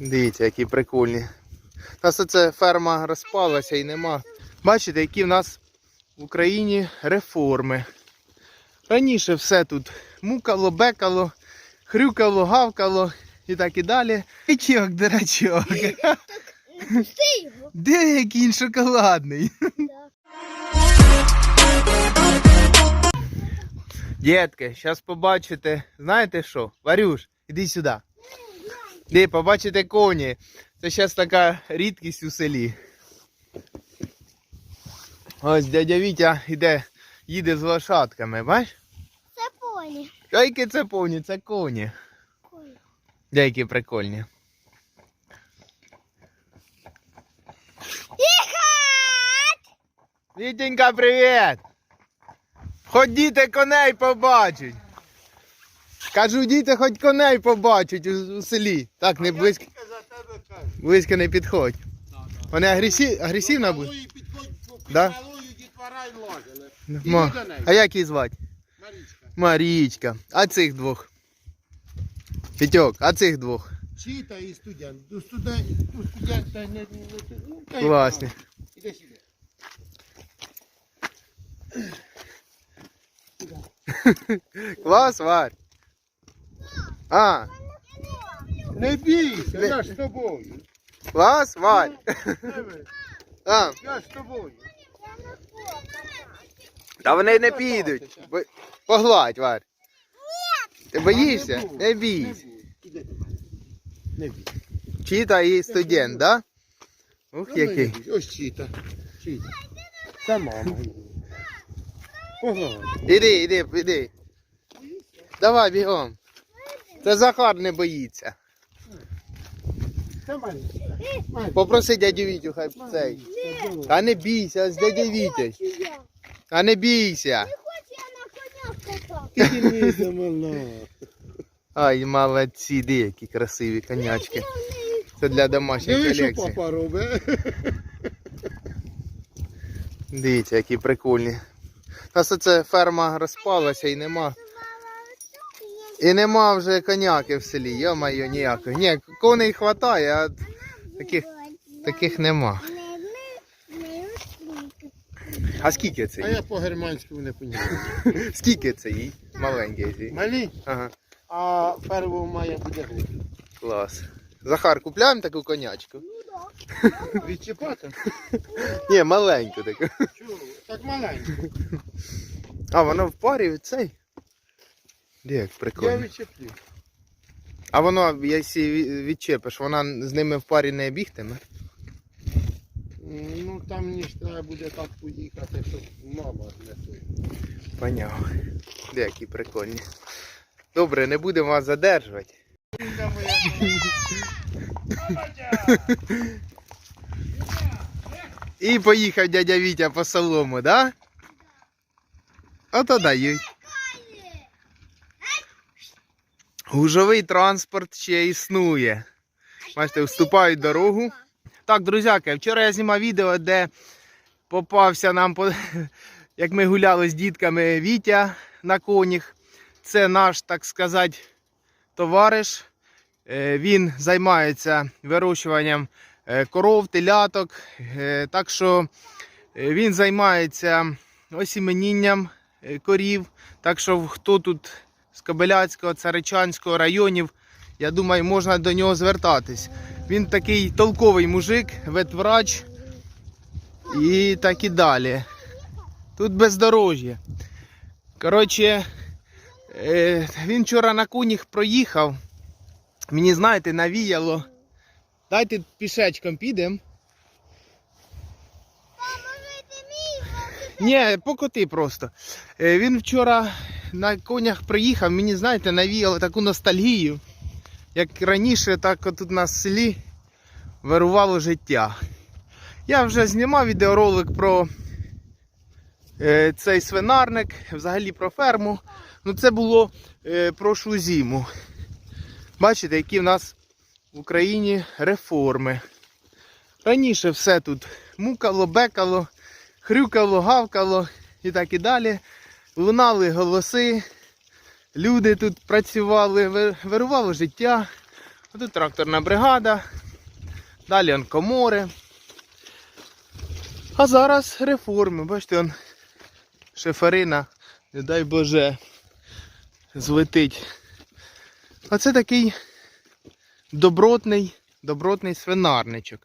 Дивіться, які прикольні. У нас оце ферма розпалася і нема. Бачите, які в нас в Україні реформи. Раніше все тут мукало, бекало, хрюкало, гавкало і так і далі. Дурачок, дурачок. Ти його. Де який шоколадний? Дітки, зараз побачите, знаєте що? Варюш, іди сюди. Іди, побачите коні. Це зараз така рідкість у селі. Ось дядя Вітя іде, їде з лошадками, бач? Це поні. А які це повні, це коні. Коні. Деякі прикольні. Вітенька, привіт! Хоч діти коней побачать. Кажу, діти хоч коней побачать у, у селі. Так, не близько, близько не підходь. Вони агресив, агресивно будуть. Да? Ма. До неї. А як її звати? Марічка. Марічка. А цих двох? Пітьок, а цих двох? Чита і студент. У студент, у студента не... не- ну, та й Класні. правда. Іди сюди. Клас, Варь. А, Не бійся, я з тобою. клас, Варь. А, Я з тобою. та вони не підуть. Бо- Погладь, Варь. Ти боїшся? буду, Не бійся. Не бійся. Чита і студент, да? Ух, Ну, який. Ось чита. Чита. Це мама. Погладь. Іди, іди, іди. Давай бігом. Це Захар не боїться. Це. Марічка. Попроси дядю Вітю, хай цей. А не бійся, з дядя Вітя. Я. А не бійся. Ай, молодці, де які красиві конячки. Це для домашньої що колекції. папа робить. Дивіться, які прикольні. Нас оце ферма розпалася і нема. І нема вже коняки в селі, йо-моє, ніякої. Ні, коней хватає, а таких, таких нема. А скільки це? А це? я по-германському не розумію. Скільки це їй? Маленький. цей? Малі, Ага, а 1 мая буде год. клас. Захар, купляємо таку конячку? Відчіпати? Ні, маленьку таку. Чого? Так маленько. А, воно в парі від цей. Де як Я прикольно. відчеплю. А воно, якщо ві- відчепиш, вона з ними в парі не бігтиме. Ну там мені ж треба буде так поїхати, щоб мама не той. Поняв. Де які прикольні. Добре, не будемо вас задержувати. І поїхав дядя Вітя по солому, да? Ото дають. Гужовий транспорт ще існує. Бачите, вступають дорогу. Так, друзяки, вчора я знімав відео, де попався нам, як ми гуляли з дітками Вітя на конях. Це наш, так сказати, товариш. Е, Він займається вирощуванням е, коров, теляток. Е, Так що він займається осіменінням корів. Так що хто тут з Кобиляцького, Царичанського районів, я думаю, можна до нього звертатись. Він такий толковий мужик, ветврач і так і далі. Тут бездорожжя. Коротше, е, він вчора на конях проїхав. Мені, знаєте, навіяло. Дайте пішечком підемо. Ні, покоти просто. Е, Він вчора на конях приїхав, мені, знаєте, навіяло таку ностальгію. Як раніше, так тут на селі вирувало життя. Я вже знімав відеоролик про е, цей свинарник, взагалі про ферму. Ну це було е, прошлу зиму. Бачите, які в нас в Україні реформи. Раніше все тут мукало, бекало, хрюкало, гавкало і так і далі. Лунали голоси, люди тут працювали, вирувало життя. А тут тракторна бригада. Далі он комори. А зараз реформи. Бачите, он шиферина, не дай Боже, злетить. Оце такий добротний, добротний свинарничок.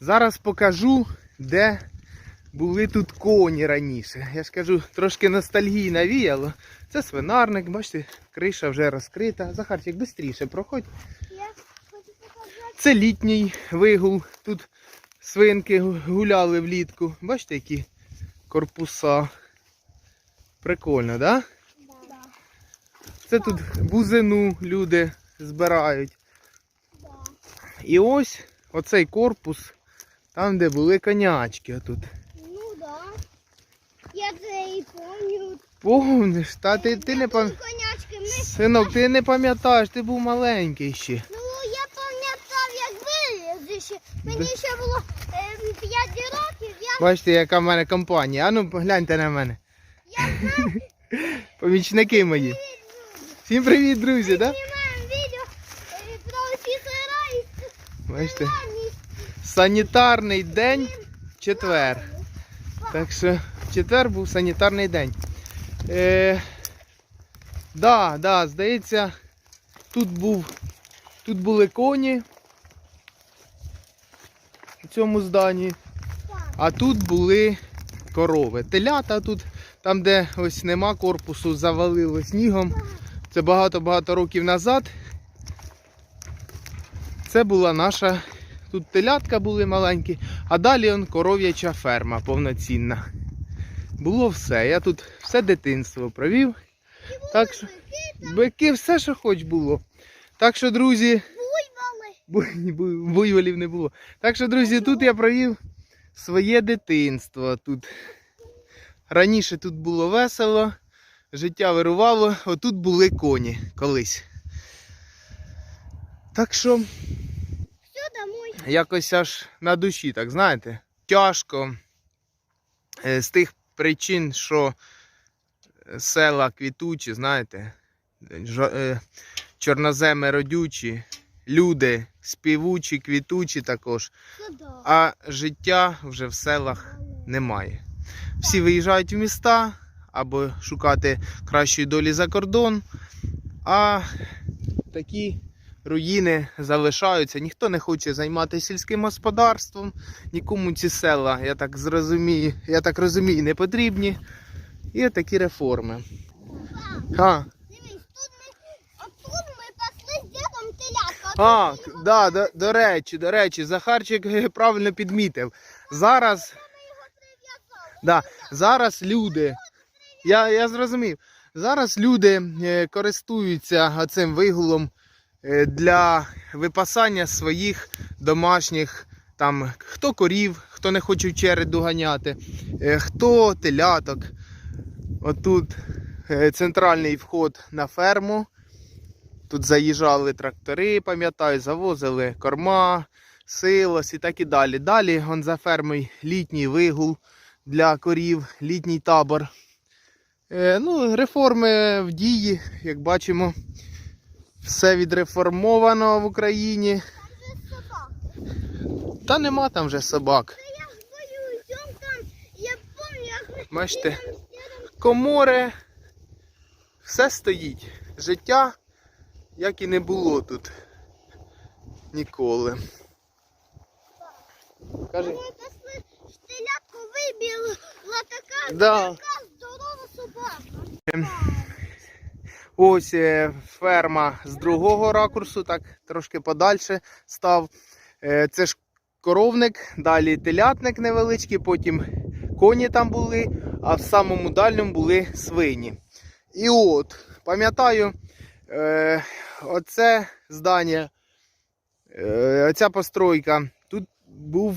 Зараз покажу, де були тут коні раніше. Я ж кажу, трошки ностальгії навіяло. Це свинарник, бачите, криша вже розкрита. Захарчик, швидше проходь. Це літній вигул. Тут свинки гуляли влітку. Бачите, які корпуса. Прикольно, так? Да? Да. Це тут бузину люди збирають. Да. І ось оцей корпус, там, де були конячки. Отут. Ну. Я це і пам'ятаю. Помниш, та ти, ти не пам... Конячки, ми... Синок, ти не пам'ятаєш, ти був маленький ще. Ну, я пам'ятав, як виліз ще. Мені ще було ем, 5 років, я, Бачите, яка в мене компанія. Ану, погляньте на мене. я знав, Помічники мої. Всім привіт, друзі, да? знімаємо відео е, про всі сира і Бачите, санітарний день четвер. Так що четвер був санітарний день. Е, да, да, здається, тут був, тут були коні у цьому зданні, а тут були корови. Телята тут, там, де ось нема корпусу, завалило снігом. Це багато-багато років назад. Це була наша. Тут телятка були маленькі, а далі он коров'яча ферма повноцінна. Було все. Я тут все дитинство провів. Так що бики, все, що хоч було. Так що, друзі, Буйволи. буй- буй- буйволів не було. Так що, друзі, тут я провів своє дитинство. Тут раніше тут було весело, життя вирувало, отут були коні колись. Так що якось аж на душі, так знаєте. Тяжко е, з тих причин, що села квітучі, знаєте, е, чорноземи родючі, люди співучі, квітучі також, а життя вже в селах немає. Всі виїжджають в міста або шукати кращої долі за кордон, а такі руїни залишаються. Ніхто не хоче займатися сільським господарством, нікому ці села, я так зрозумію, я так розумію, не потрібні. І такі реформи. А, а да, до, до речі, до речі, Захарчик правильно підмітив. Зараз, да, зараз люди, я, я зрозумів, зараз люди е, користуються цим вигулом для випасання своїх домашніх, там, хто корів, хто не хоче череду ганяти, е, хто теляток. Отут е, центральний вход на ферму. Тут заїжджали трактори, пам'ятаю, завозили корма, силос і так і далі. Далі он за фермою літній вигул для корів, літній табор. Е, ну, реформи в дії, як бачимо, все відреформовано в Україні. собак. Та нема там вже собак. Я боюсь, там, я пам'ятаю, як Бачите, комори, все стоїть. Життя, як і не було тут ніколи. Кажи. Пасли телятку, вибіла така, Да. така здорова собака. Ось е, ферма з другого ракурсу, так трошки подальше став. Е, Це ж коровник, далі телятник невеличкий, потім коні там були, а в самому дальньому були свині. І от, пам'ятаю, е, оце здання, оця постройка, тут був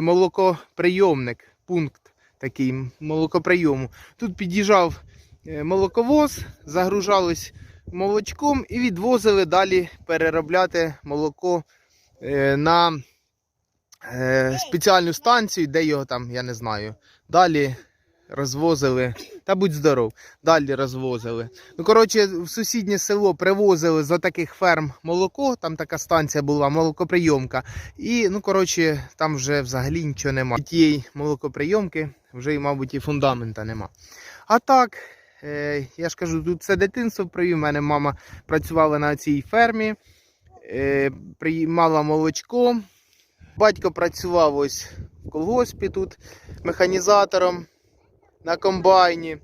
молокоприйомник, пункт такий молокоприйому. Тут під'їжджав молоковоз, загружались молочком і відвозили далі переробляти молоко е, на е, спеціальну станцію, де його там, я не знаю, далі розвозили. Та будь здоров, далі розвозили. Ну, коротше, в сусіднє село привозили з таких ферм молоко, там така станція була, молокоприйомка. І, ну, коротше, там вже взагалі нічого нема. Тієї молокоприйомки вже, мабуть, і фундамента нема. А так, е, я ж кажу, тут все дитинство провів. У мене мама працювала на цій фермі, е, приймала молочко. Батько працював ось в колгоспі тут механізатором на комбайні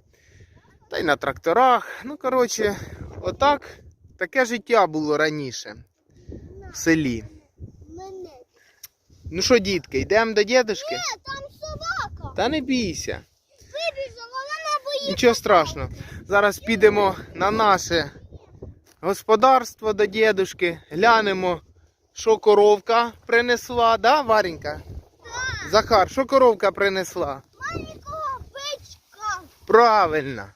та й на тракторах. Ну, коротше, отак таке життя було раніше в селі. Ну що, дітки, йдемо до дідушки? Е, там собака. Та не бійся. Нічого страшного. Зараз підемо на наше господарство до дідушки, глянемо, що коровка принесла, да, Варенька? Захар, що коровка принесла? Маленького бичка. Правильно.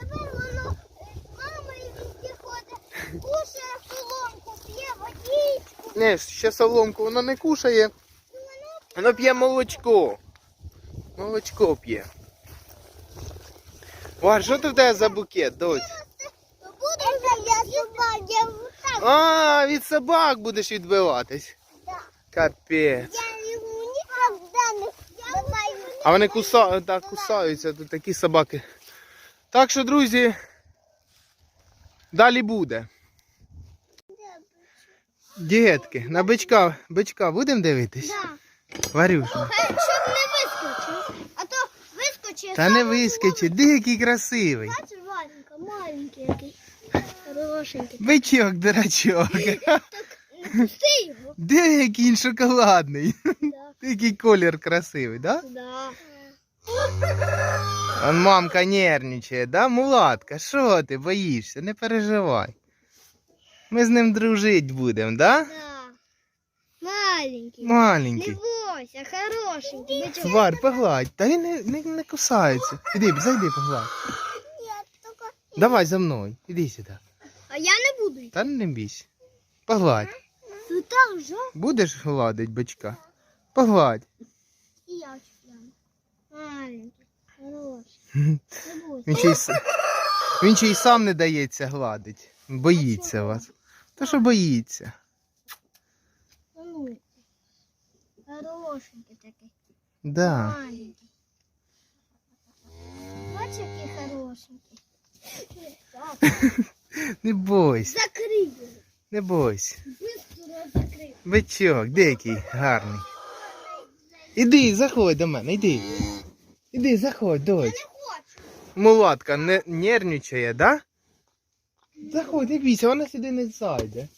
Тепер воно мама і ходить, кушає соломку, п'є водичку. Не, ще соломку воно не кушає. Воно п'є молочко. Молочко п'є. Вар, що ти в тебе за букет. Так, А, від собак будеш відбиватись. да. Капець. А вони куса... так, кусаються, тут такі собаки. Так що, друзі, далі буде. Дітки, на бичка, бичка будемо дивитись? Да. Варюша. Хай, щоб не вискочив. А то вискочить. Та не вискочи, де який красивий. Бачиш, Варенька, маленький який. Хорошенький. Бичок, дурачок. Пусти його. Де який він шоколадний? Да. Який колір красивий, да? Да. Он мамка нервничає, да, мулатка? Що ти боїшся? Не переживай. Ми з ним дружить будемо, да? Да. Маленький. Не Бойся, хорошенький. Бичок. Вар, погладь. Та він не, не, не кусається. Іди, зайди, погладь. Давай за мною. Іди сюди. А я не буду. Та не бійся. Погладь. Ти так же? Будеш гладить бичка? Погладь. І я чіпляю. Маленький. Хороший. Не бойся. Він ще й, с- він ще й сам не дається гладить. Боїться вас. Та що боїться? Ну, Хорошенький такий. Да. Маленький. Бачиш, який хорошенький. Не бойся, закрий його. не бойся. Закрий. Бичок, де який гарний. Іди, заходь до мене, іди. Іди, заходь, дочь. Не хочу. Мулатка не нервничає, да? Заходь, не бійся, вона сюди не зайде.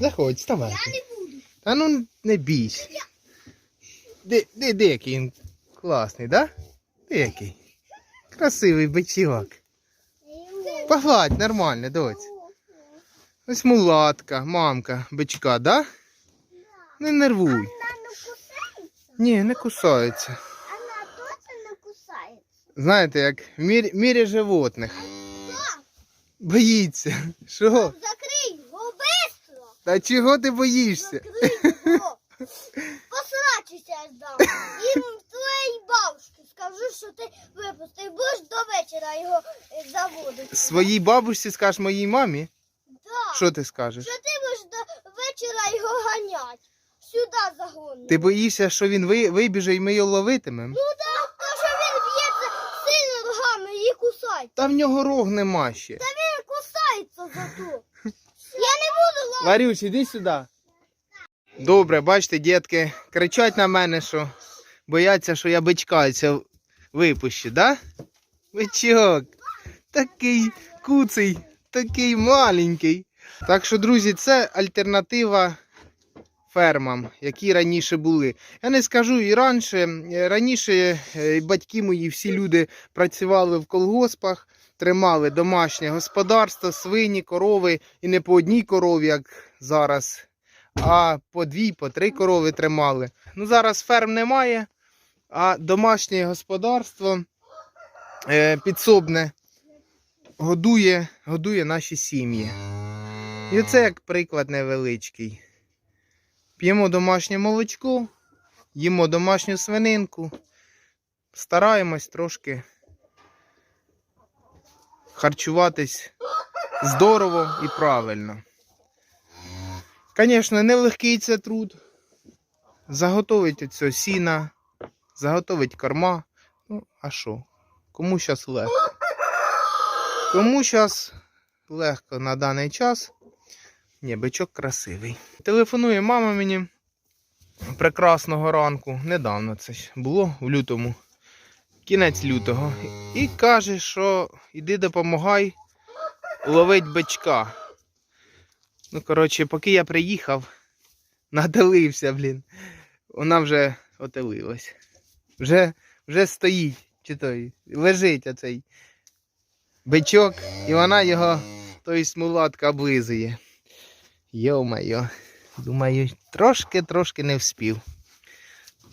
Заходь, вставай. Я не буду. Та ну не бійся. Де, де, де який він класний, да? Де який? Красивий бичок. Погладь нормально, доць. Ось мулатка, мамка, бичка, да? Не нервуй. Вона не кусається? Ні, не кусаються. Вона точно не кусається. Знаєте, як в мірі, мірі животних. Боїться. Що? Та чого ти боїшся? Закрий його. Посрачуся я здам. І твоїй бабушці скажу, що ти випустив. Будеш до вечора його е, заводити. Своїй бабусі скажеш моїй мамі? Так. Що ти скажеш? Що ти будеш до вечора його ганять. Сюди загониш. Ти боїшся, що він ви, вибіже і ми його ловитимемо? Ну так, то що він б'ється сильно рогами і кусається. Та в нього рог нема ще. Та він кусається зато. Я не ловити. Іди сюди. Добре, бачите, дітки кричать на мене, що бояться, що я бичка ця випущу, да? Бичок. Такий куций, такий маленький. Так що, друзі, це альтернатива фермам, які раніше були. Я не скажу і раніше. Раніше е, батьки мої, всі люди працювали в колгоспах, тримали домашнє господарство, свині, корови, і не по одній корові, як зараз, а по дві, по три корови тримали. Ну зараз ферм немає, а домашнє господарство е, підсобне годує, годує наші сім'ї. І оце як приклад невеличкий. П'ємо домашнє молочко, їмо домашню свининку. стараємось трошки харчуватись здорово і правильно. Звісно, нелегкий це труд. Заготовить оцього сіна, заготовить корма. Ну, а що? Кому зараз легко? Кому зараз легко на даний час? Ні, бичок красивий. Телефонує мама мені прекрасного ранку. Недавно це ж було в лютому. Кінець лютого. І каже, що іди допомагай ловить бичка. Ну, коротше, поки я приїхав, нателився, блін. Вона вже отелилась. Вже, вже стоїть, чи той, лежить оцей бичок, і вона його, той смулатка, облизує. Йо-майо. Думаю, трошки-трошки не вспів.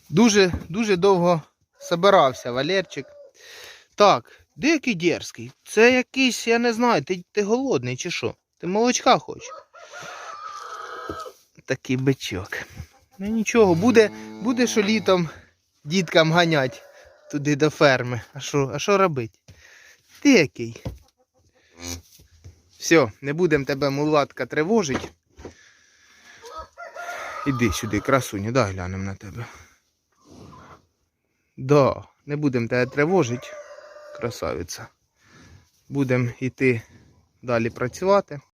Дуже, дуже довго собирався Валерчик. Так, де який дерзкий? Це якийсь, я не знаю, ти, ти голодний чи що? Ти молочка хочеш? Такий бичок. Ну нічого, буде, буде що літом діткам ганять туди до ферми. А що, а що робити? Ти який? Все, не будемо тебе мулатка тривожить. Іди сюди, красуню, дай глянемо на тебе. Да, не будемо тебе тривожити, красавиця. Будемо йти далі працювати.